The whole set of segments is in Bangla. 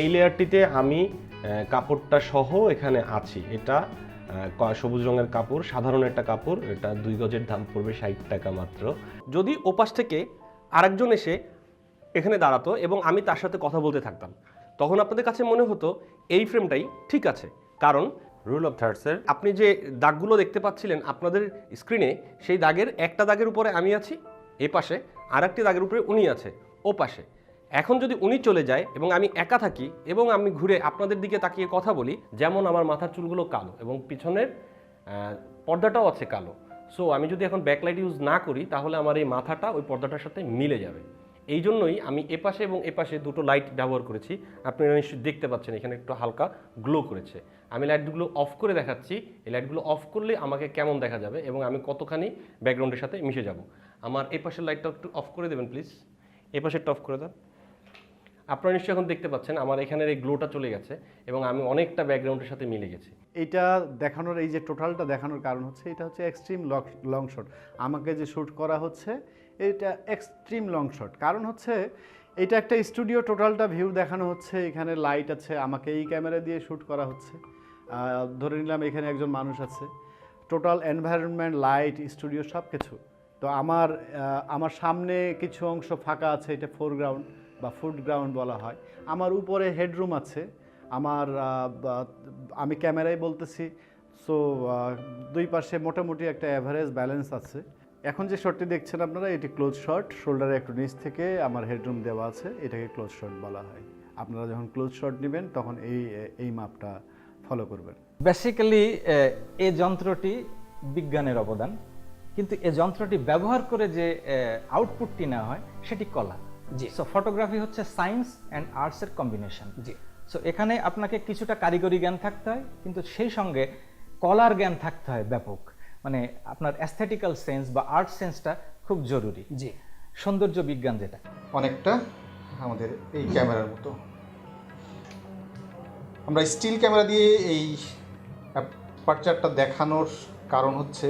এই লেয়ারটিতে আমি কাপড়টা সহ এখানে আছি। এটা সবুজ রঙের কাপড় সাধারণ একটা কাপড় এটা দুই গজের দাম পড়বে ষাট টাকা মাত্র। যদি ওপাশ থেকে আরেকজন এসে এখানে দাঁড়াতো এবং আমি তার সাথে কথা বলতে থাকতাম তখন আপনাদের কাছে মনে হতো এই ফ্রেমটাই ঠিক আছে। কারণ রুল অফ থার্ডসের আপনি যে দাগগুলো দেখতে পাচ্ছিলেন আপনাদের স্ক্রিনে সেই দাগের একটা দাগের উপরে আমি আছি এ পাশে আর একটি দাগের উপরে উনি আছে ও পাশে এখন যদি উনি চলে যায় এবং আমি একা থাকি এবং আমি ঘুরে আপনাদের দিকে তাকিয়ে কথা বলি, যেমন আমার মাথার চুলগুলো কালো এবং পিছনের পর্দাটাও আছে কালো। সো আমি যদি এখন ব্যাকলাইট ইউজ না করি, তাহলে আমার এই মাথাটা ওই পর্দাটার সাথে মিলে যাবে। এই জন্যই আমি এপাশে এবং এপাশে দুটো লাইট ব্যবহার করেছি। আপনারা নিশ্চয়ই দেখতে পাচ্ছেন, এখানে একটু হালকা গ্লো করেছে। আমি লাইটগুলো অফ করে দেখাচ্ছি। এই লাইটগুলো অফ করলে আমাকে কেমন দেখা যাবে এবং আমি কতখানি ব্যাকগ্রাউন্ডের সাথে মিশে যাব। আমার এপাশের পাশের লাইটটা একটু অফ করে দেবেন প্লিজ এই পাশেরটা অফ করে দেন। আপনারা নিশ্চয়ই এখন দেখতে পাচ্ছেন, আমার এখানের এই গ্লোটা চলে গেছে এবং আমি অনেকটা ব্যাকগ্রাউন্ডের সাথে মিলে গেছি। এইটা দেখানোর, এই যে টোটালটা দেখানোর কারণ হচ্ছে, এটা হচ্ছে এক্সট্রিম লং শট আমাকে যে শ্যুট করা হচ্ছে, এটা এক্সট্রিম লং শট কারণ হচ্ছে, এটা একটা স্টুডিও টোটালটা ভিউ দেখানো হচ্ছে, এখানে লাইট আছে, আমাকে এই ক্যামেরা দিয়ে শ্যুট করা হচ্ছে। ধরে নিলাম এখানে একজন মানুষ আছে। টোটাল এনভায়রনমেন্ট লাইট স্টুডিও সব কিছু তো আমার আমার সামনে কিছু অংশ ফাঁকা আছে, এটা ফোরগ্রাউন্ড বা ফুড গ্রাউন্ড বলা হয়, আমার উপরে হেডরুম আছে, আমার আমি ক্যামেরায় বলতেছি সো দুই পাশে মোটামুটি একটা অ্যাভারেজ ব্যালেন্স আছে। এখন যে শটটি দেখছেন আপনারা, এটি ক্লোজ শট শোল্ডারে একটু নিচ থেকে আমার হেডরুম দেওয়া আছে, এটাকে ক্লোজ শট বলা হয়। আপনারা যখন ক্লোজ শট নেবেন, তখন এই এই মাপটা ফলো করবেন। বেসিক্যালি এই যন্ত্রটি বিজ্ঞানের অবদান, কিন্তু এই যন্ত্রটি ব্যবহার করে যে আউটপুটটি নেওয়া হয়, সেটি কলা। জি। সো ফটোগ্রাফি হচ্ছে সায়েন্স অ্যান্ড আর্টসের কম্বিনেশন জি। সো এখানে আপনাকে কিছুটা কারিগরি জ্ঞান থাকতে হয় কিন্তু সেই সঙ্গে কলার জ্ঞান থাকতে হয় ব্যাপক। মানে আপনার অ্যাস্থেটিক্যাল সেন্স বা আর্ট সেন্সটা খুব জরুরি। জি। সৌন্দর্য বিজ্ঞান যেটা। অনেকটা আমাদের এই ক্যামেরার মতো। আমরা স্টিল ক্যামেরা দিয়ে এই পার্চারটা দেখানোর কারণ হচ্ছে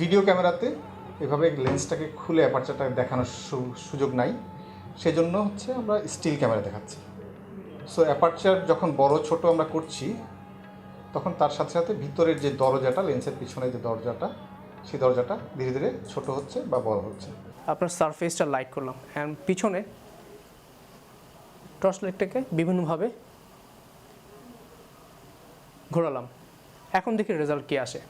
ভিডিও ক্যামেরাতে এভাবে লেন্সটাকে খুলে অ্যাপারচারটা দেখানোর সুযোগ নাই। সেজন্য হচ্ছে আমরা স্টিল ক্যামেরা দেখাচ্ছি। সো অ্যাপারচার যখন বড়, ছোট আমরা করছি, তখন তার সাথে সাথে ভিতরের যে দরজাটা, লেন্সের পিছনে যে দরজাটা, সেই দরজাটা ধীরে ধীরে ছোট হচ্ছে বা বড় হচ্ছে। আপনার সারফেসটা লাইট করলাম। অ্যান্ড পিছনে টর্চ লাইটটাকে বিভিন্নভাবে ঘোরালাম। এখন দেখি রেজাল্ট কী আসে।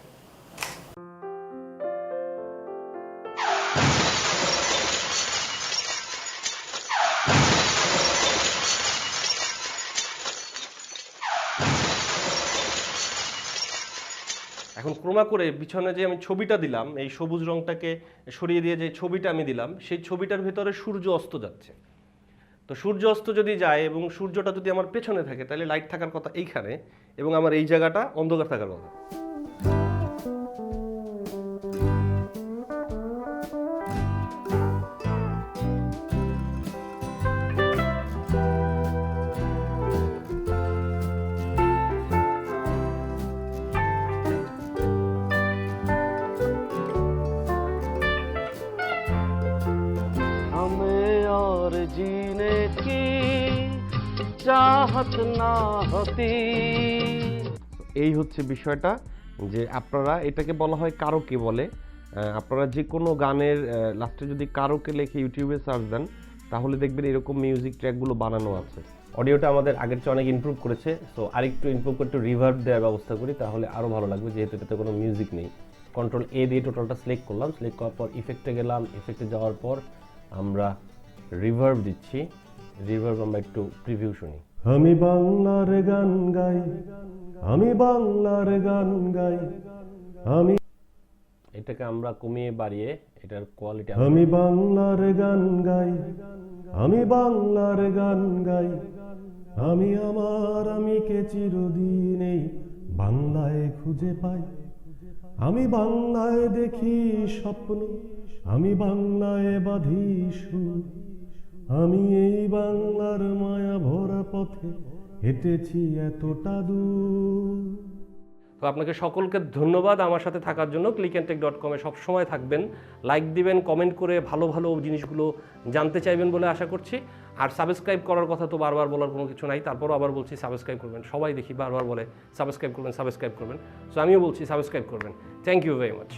এখন ক্রমা করে পিছনে যে আমি ছবিটা দিলাম, এই সবুজ রংটাকে সরিয়ে দিয়ে যে ছবিটা আমি দিলাম, সেই ছবিটার ভেতরে সূর্য অস্ত যাচ্ছে। তো সূর্য অস্ত যদি যায় এবং সূর্যটা যদি আমার পেছনে থাকে, তাহলে লাইট থাকার কথা এইখানে এবং আমার এই জায়গাটা অন্ধকার থাকার কথা। हमें और जीने की चाहत ना होती এই হচ্ছে বিষয়টা যে আপনারা এটাকে বলা হয় কারোকে বলে আহ, আপনারা যে কোনো গানের লাস্টে যদি কারোকে লিখে ইউটিউবে সার্চ দেন তাহলে দেখবেন এরকম মিউজিক ট্র্যাকগুলো বানানো আছে অডিওটা আমাদের আগের চেয়ে অনেক ইমপ্রুভ করেছে সো আরেকটু ইমপ্রুভ করে একটু রিভার্ব দেওয়ার ব্যবস্থা করি তাহলে আরও ভালো লাগবে যেহেতু এটাতে কোনো মিউজিক নেই কন্ট্রোল এ দিয়ে টোটালটা সিলেক্ট করলাম সিলেক্ট করার পর ইফেক্টে গেলাম ইফেক্টে যাওয়ার পর আমরা রিভার্ভ দিচ্ছি। রিভার্ভ আমরা একটু প্রিভিউ শুনি। আমি বাংলার গান গাই আমি বাংলার গান গাই আমি এটাকে আমরা কমিয়ে বাড়িয়ে এটার কোয়ালিটি আমি বাংলার গান গাই আমি বাংলার গান গাই আমি আমার আমিকে চিরদিন এই বাংলায় খুঁজে পাই আমি বাংলায় দেখি স্বপ্ন। আমি বাংলায় বাঁধি সুর আমি এই বাংলার মায়া ভরা পথে হেঁটেছি এতটা দূর। তো আপনাকে সকলকে ধন্যবাদ আমার সাথে থাকার জন্য। ক্লিক অ্যান্ড টেক ডট কমে সবসময় থাকবেন লাইক দিবেন কমেন্ট করে ভালো ভালো জিনিসগুলো জানতে চাইবেন বলে আশা করছি। আর সাবস্ক্রাইব করার কথা তো বারবার বলার কোনো কিছু নাই, তারপরও আবার বলছি সাবস্ক্রাইব করবেন। সবাই দেখি বারবার বলে সাবস্ক্রাইব করবেন সাবস্ক্রাইব করবেন। সো আমিও বলছি সাবস্ক্রাইব করবেন। Thank you very much